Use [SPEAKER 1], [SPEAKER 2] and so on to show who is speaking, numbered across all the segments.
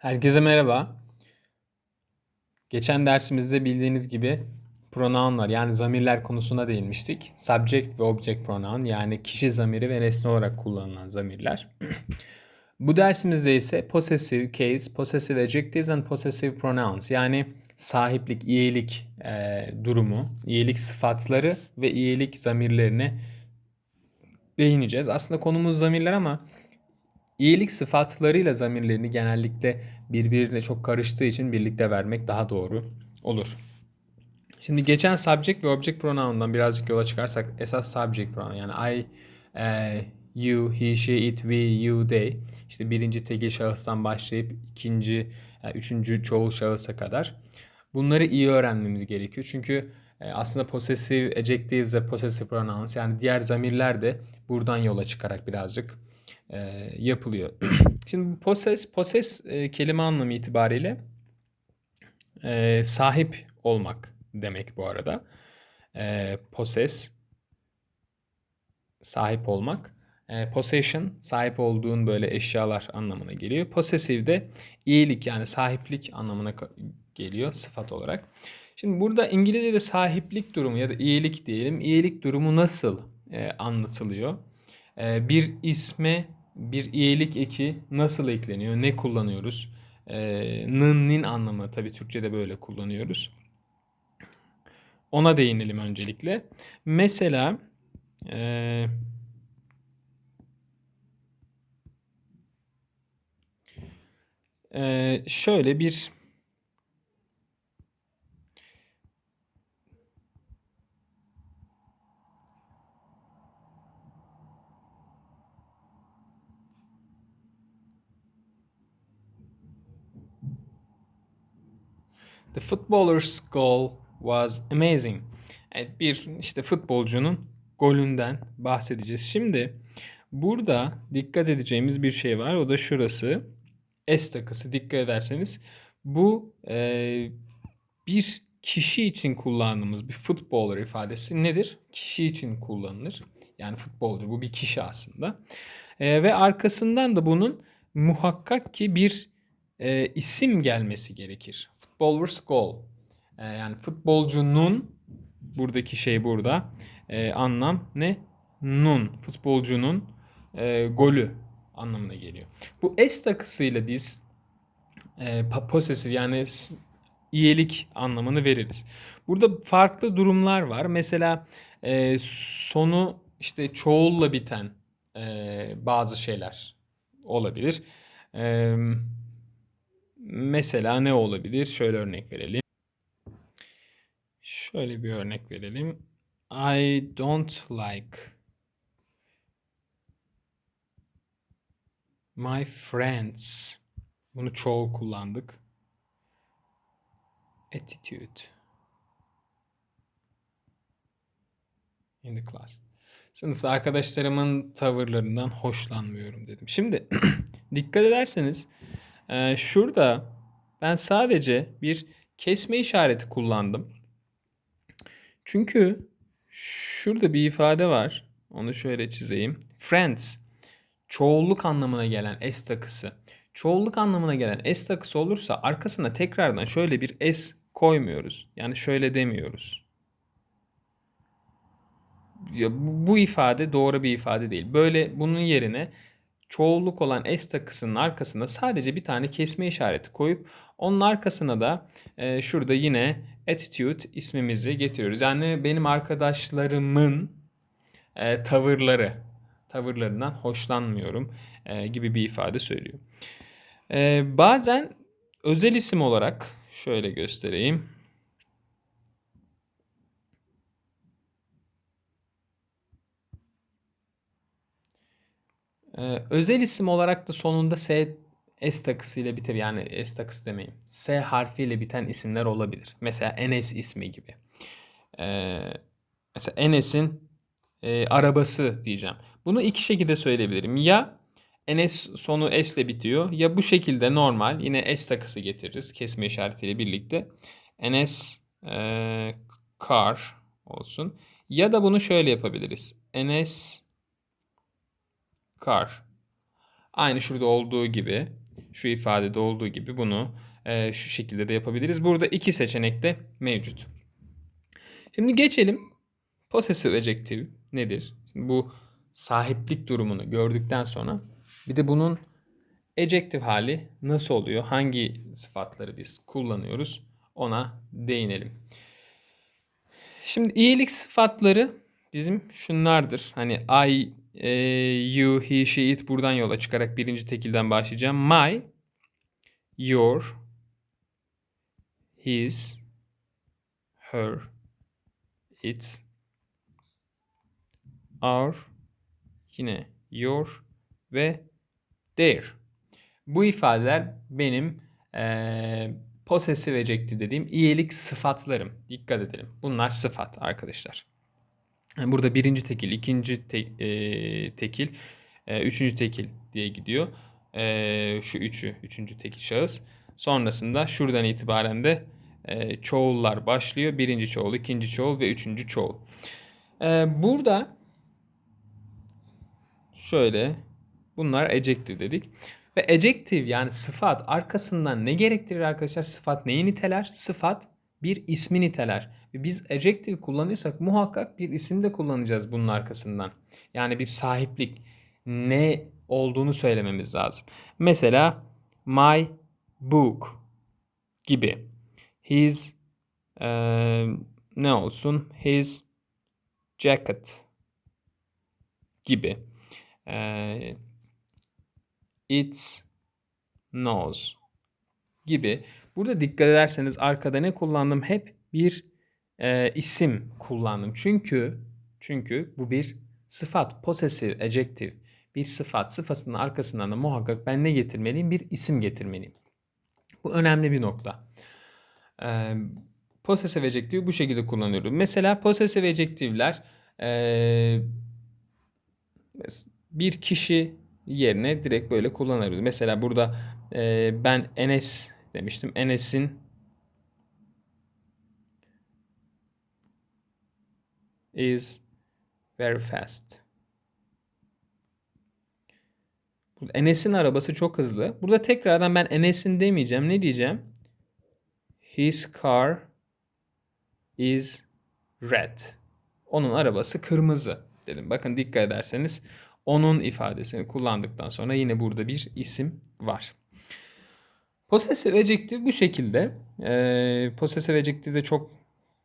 [SPEAKER 1] Herkese merhaba. Geçen dersimizde bildiğiniz gibi pronounlar yani zamirler konusuna değinmiştik. Subject ve object pronoun yani kişi zamiri ve nesne olarak kullanılan zamirler. Bu dersimizde ise possessive case, possessive adjectives and possessive pronouns yani sahiplik, iyilik e, durumu, iyilik sıfatları ve iyilik zamirlerine değineceğiz. Aslında konumuz zamirler ama İyilik sıfatlarıyla zamirlerini genellikle birbirine çok karıştığı için birlikte vermek daha doğru olur. Şimdi geçen subject ve object pronoun'dan birazcık yola çıkarsak esas subject pronoun yani I, e, you, he, she, it, we, you, they işte birinci tekil şahıstan başlayıp ikinci, yani üçüncü çoğul şahısa kadar bunları iyi öğrenmemiz gerekiyor. Çünkü e, aslında possessive adjectives ve possessive pronouns yani diğer zamirler de buradan yola çıkarak birazcık e, yapılıyor. Şimdi possess, possess e, kelime anlamı itibariyle e, sahip olmak demek bu arada. E, possess sahip olmak. E, possession sahip olduğun böyle eşyalar anlamına geliyor. Possessive de iyilik yani sahiplik anlamına geliyor sıfat olarak. Şimdi burada İngilizce'de sahiplik durumu ya da iyilik diyelim. İyilik durumu nasıl e, anlatılıyor? E, bir isme bir iyilik eki nasıl ekleniyor? Ne kullanıyoruz? Ee, nın, nin anlamı tabii Türkçe'de böyle kullanıyoruz. Ona değinelim öncelikle. Mesela e, e, şöyle bir The footballer's goal was amazing. Evet bir işte futbolcunun golünden bahsedeceğiz. Şimdi burada dikkat edeceğimiz bir şey var. O da şurası. S takısı dikkat ederseniz bu e, bir kişi için kullandığımız bir futboller ifadesi nedir? Kişi için kullanılır. Yani futbolcu bu bir kişi aslında. E, ve arkasından da bunun muhakkak ki bir e, isim gelmesi gerekir futbolver's goal. E, yani futbolcunun buradaki şey burada e, anlam ne? Nun. Futbolcunun e, golü anlamına geliyor. Bu S takısıyla biz e, possessive yani iyilik anlamını veririz. Burada farklı durumlar var. Mesela e, sonu işte çoğulla biten e, bazı şeyler olabilir. E, Mesela ne olabilir? Şöyle örnek verelim. Şöyle bir örnek verelim. I don't like my friends. Bunu çoğu kullandık. Attitude. In the class. Sınıfta arkadaşlarımın tavırlarından hoşlanmıyorum dedim. Şimdi dikkat ederseniz ee, şurada ben sadece bir kesme işareti kullandım. Çünkü şurada bir ifade var. Onu şöyle çizeyim. Friends. Çoğulluk anlamına gelen S takısı. Çoğulluk anlamına gelen S takısı olursa arkasına tekrardan şöyle bir S koymuyoruz. Yani şöyle demiyoruz. Ya bu ifade doğru bir ifade değil. Böyle bunun yerine çoğulluk olan S takısının arkasına sadece bir tane kesme işareti koyup onun arkasına da e, şurada yine attitude ismimizi getiriyoruz. Yani benim arkadaşlarımın e, tavırları, tavırlarından hoşlanmıyorum e, gibi bir ifade söylüyor. E, bazen özel isim olarak şöyle göstereyim. Ee, özel isim olarak da sonunda S, S takısıyla biter. Yani S takısı demeyeyim. S harfiyle biten isimler olabilir. Mesela Enes ismi gibi. Ee, mesela Enes'in e, arabası diyeceğim. Bunu iki şekilde söyleyebilirim. Ya Enes sonu S ile bitiyor. Ya bu şekilde normal yine S takısı getiririz. Kesme işaretiyle birlikte. Enes e, car olsun. Ya da bunu şöyle yapabiliriz. Enes car. Aynı şurada olduğu gibi şu ifadede olduğu gibi bunu e, şu şekilde de yapabiliriz. Burada iki seçenek de mevcut. Şimdi geçelim. Possessive adjective nedir? Şimdi bu sahiplik durumunu gördükten sonra bir de bunun adjective hali nasıl oluyor? Hangi sıfatları biz kullanıyoruz? Ona değinelim. Şimdi iyilik sıfatları bizim şunlardır. Hani I, e, you, he, she, it buradan yola çıkarak birinci tekilden başlayacağım. My, your, his, her, its, our, yine your ve their. Bu ifadeler benim e, possessive adjective dediğim iyilik sıfatlarım. Dikkat edelim. Bunlar sıfat arkadaşlar. Burada birinci tekil, ikinci te, e, tekil, e, üçüncü tekil diye gidiyor. E, şu üçü, üçüncü tekil şahıs. Sonrasında şuradan itibaren de e, çoğullar başlıyor. Birinci çoğul, ikinci çoğul ve üçüncü çoğul. E, burada şöyle bunlar adjective dedik. Ve adjective yani sıfat arkasından ne gerektirir arkadaşlar? Sıfat neyi niteler? Sıfat bir ismi niteler. Biz adjective kullanıyorsak muhakkak bir isim de kullanacağız bunun arkasından. Yani bir sahiplik ne olduğunu söylememiz lazım. Mesela my book gibi. His e, ne olsun? His jacket gibi. E, its nose gibi. Burada dikkat ederseniz arkada ne kullandım? Hep bir e, isim kullandım. Çünkü çünkü bu bir sıfat, possessive adjective. Bir sıfat, sıfatının arkasından da muhakkak ben ne getirmeliyim? Bir isim getirmeliyim. Bu önemli bir nokta. E, possessive adjective bu şekilde kullanıyorum. Mesela possessive adjective'ler e, bir kişi yerine direkt böyle kullanabiliriz. Mesela burada e, ben Enes demiştim. Enes'in is very fast. Enes'in arabası çok hızlı. Burada tekrardan ben Enes'in demeyeceğim. Ne diyeceğim? His car is red. Onun arabası kırmızı dedim. Bakın dikkat ederseniz onun ifadesini kullandıktan sonra yine burada bir isim var. Possessive adjective bu şekilde. E, possessive adjective'de çok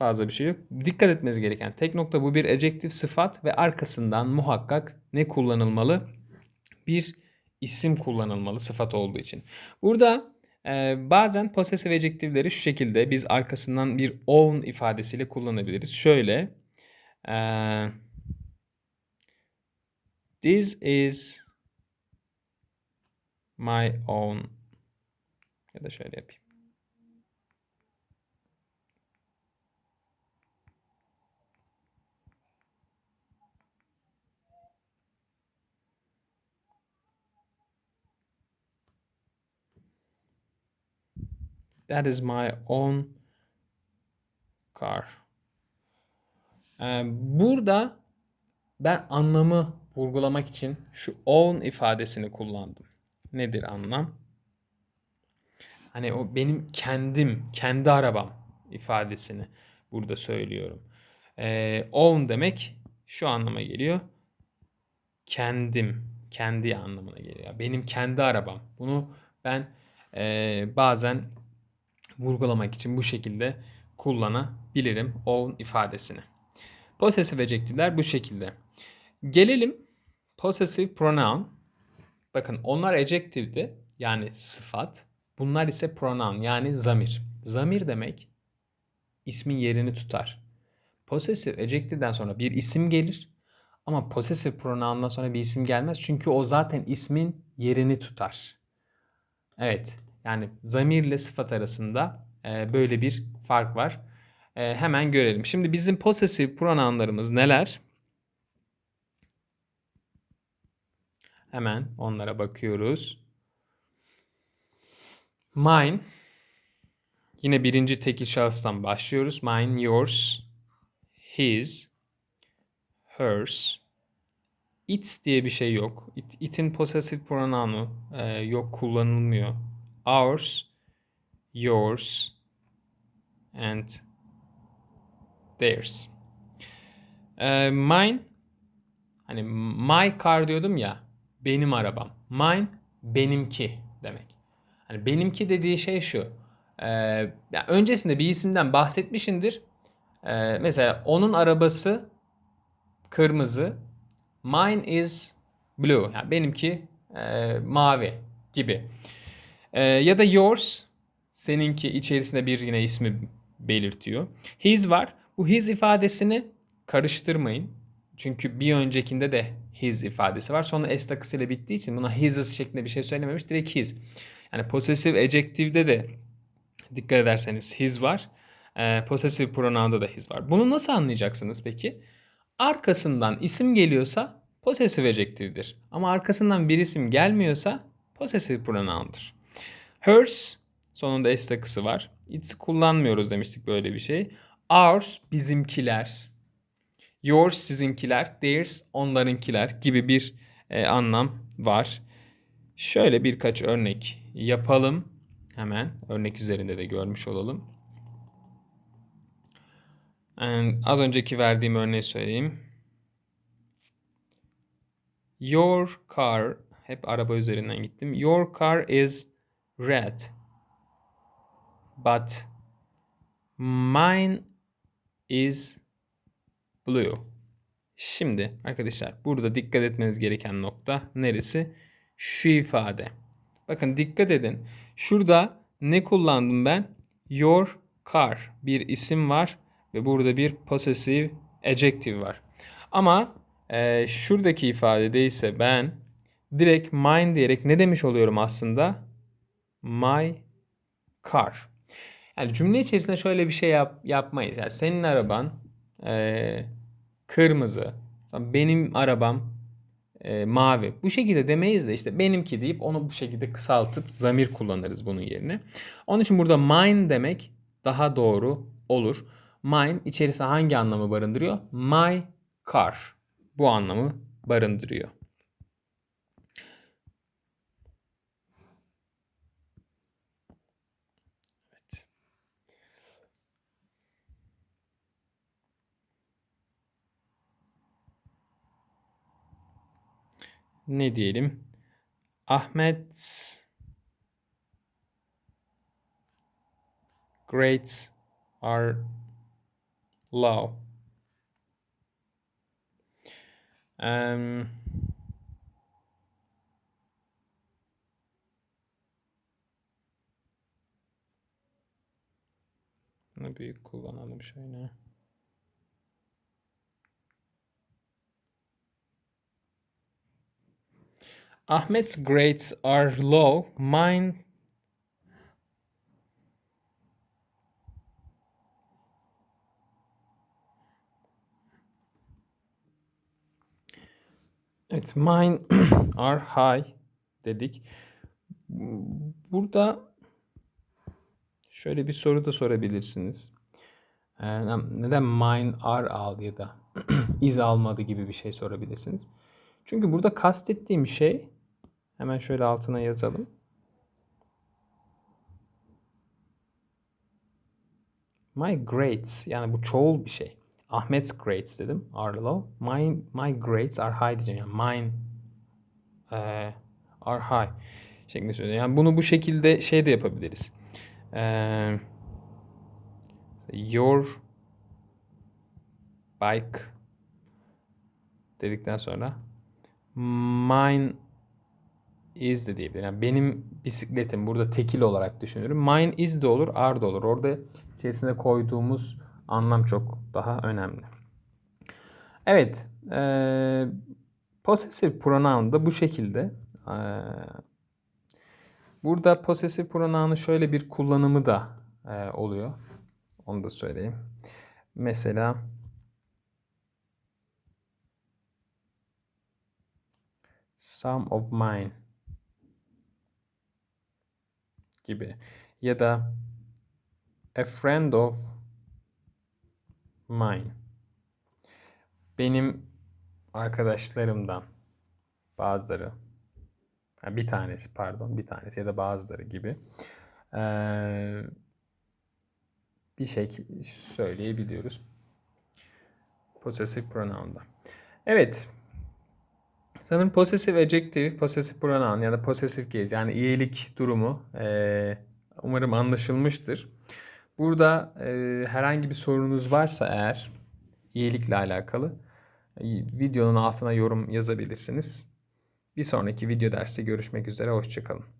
[SPEAKER 1] fazla bir şey yok. Dikkat etmeniz gereken tek nokta bu bir adjective sıfat ve arkasından muhakkak ne kullanılmalı? Bir isim kullanılmalı sıfat olduğu için. Burada e, bazen possessive adjective'leri şu şekilde biz arkasından bir own ifadesiyle kullanabiliriz. Şöyle eee This is my own ya da şöyle yapayım. That is my own car. Ee, burada ben anlamı vurgulamak için şu own ifadesini kullandım. Nedir anlam? Hani o benim kendim, kendi arabam ifadesini burada söylüyorum. Ee, own demek şu anlama geliyor. Kendim, kendi anlamına geliyor. Benim kendi arabam. Bunu ben e, bazen vurgulamak için bu şekilde kullanabilirim own ifadesini. Possessive adjective'ler bu şekilde. Gelelim possessive pronoun. Bakın onlar adjective'di yani sıfat. Bunlar ise pronoun yani zamir. Zamir demek ismin yerini tutar. Possessive adjective'den sonra bir isim gelir. Ama possessive pronoun'dan sonra bir isim gelmez. Çünkü o zaten ismin yerini tutar. Evet. Yani zamirle sıfat arasında e, böyle bir fark var. E, hemen görelim. Şimdi bizim possessive pronounlarımız neler? Hemen onlara bakıyoruz. Mine. Yine birinci tekil şahıstan başlıyoruz. Mine, yours, his, hers, its diye bir şey yok. It, it'in possessive pronounu e, yok kullanılmıyor. Ours, yours and theirs. E, mine hani my car diyordum ya benim arabam. Mine benimki demek. Hani benimki dediği şey şu. E, ya öncesinde bir isimden bahsetmişindir. E, mesela onun arabası kırmızı. Mine is blue. Yani benimki e, mavi gibi. E, ya da yours seninki içerisinde bir yine ismi belirtiyor. His var. Bu his ifadesini karıştırmayın. Çünkü bir öncekinde de his ifadesi var. Sonra s takısıyla bittiği için buna his şeklinde bir şey söylememiş. Direkt his. Yani possessive adjective'de de dikkat ederseniz his var. E, possessive pronoun'da da his var. Bunu nasıl anlayacaksınız peki? Arkasından isim geliyorsa possessive adjective'dir. Ama arkasından bir isim gelmiyorsa possessive pronoun'dur. Hers sonunda s takısı var. It's kullanmıyoruz demiştik böyle bir şey. Ours bizimkiler. Yours sizinkiler. Theirs onlarınkiler gibi bir e, anlam var. Şöyle birkaç örnek yapalım. Hemen örnek üzerinde de görmüş olalım. And az önceki verdiğim örneği söyleyeyim. Your car hep araba üzerinden gittim. Your car is red. But mine is blue. Şimdi arkadaşlar burada dikkat etmeniz gereken nokta neresi? Şu ifade. Bakın dikkat edin. Şurada ne kullandım ben? Your car bir isim var ve burada bir possessive adjective var. Ama e, şuradaki ifadede ise ben direkt mine diyerek ne demiş oluyorum aslında? My car. Yani cümle içerisinde şöyle bir şey yap, yapmayız. Yani senin araban e, kırmızı, benim arabam e, mavi. Bu şekilde demeyiz de işte benimki deyip onu bu şekilde kısaltıp zamir kullanırız bunun yerine. Onun için burada mine demek daha doğru olur. Mine içerisinde hangi anlamı barındırıyor? My car. Bu anlamı barındırıyor. Ne diyelim? Ahmet grades are low. Um, bunu büyük kullanalım şöyle. Ahmet's grades are low. Mine Evet, mine are high dedik. Burada şöyle bir soru da sorabilirsiniz. Ee, neden mine are al ya da is almadı gibi bir şey sorabilirsiniz. Çünkü burada kastettiğim şey hemen şöyle altına yazalım. My grades yani bu çoğul bir şey. Ahmet's grades dedim. Low. My, my grades are high diyeceğim. Yani mine e, are high şeklinde söylüyorum. Yani bunu bu şekilde şey de yapabiliriz. E, your bike dedikten sonra mine is de diyebilirim. Yani benim bisikletim burada tekil olarak düşünüyorum. Mine is de olur, are de olur. Orada içerisinde koyduğumuz anlam çok daha önemli. Evet, e, possessive pronoun da bu şekilde. E, burada possessive pronoun'un şöyle bir kullanımı da e, oluyor. Onu da söyleyeyim. Mesela some of mine gibi ya da a friend of mine. Benim arkadaşlarımdan bazıları bir tanesi pardon bir tanesi ya da bazıları gibi bir şey söyleyebiliyoruz. Possessive pronoun'da. Evet. Sanırım possessive adjective, possessive pronoun ya da possessive case yani iyilik durumu ee, umarım anlaşılmıştır. Burada e, herhangi bir sorunuz varsa eğer iyilikle alakalı e, videonun altına yorum yazabilirsiniz. Bir sonraki video dersi görüşmek üzere. Hoşçakalın.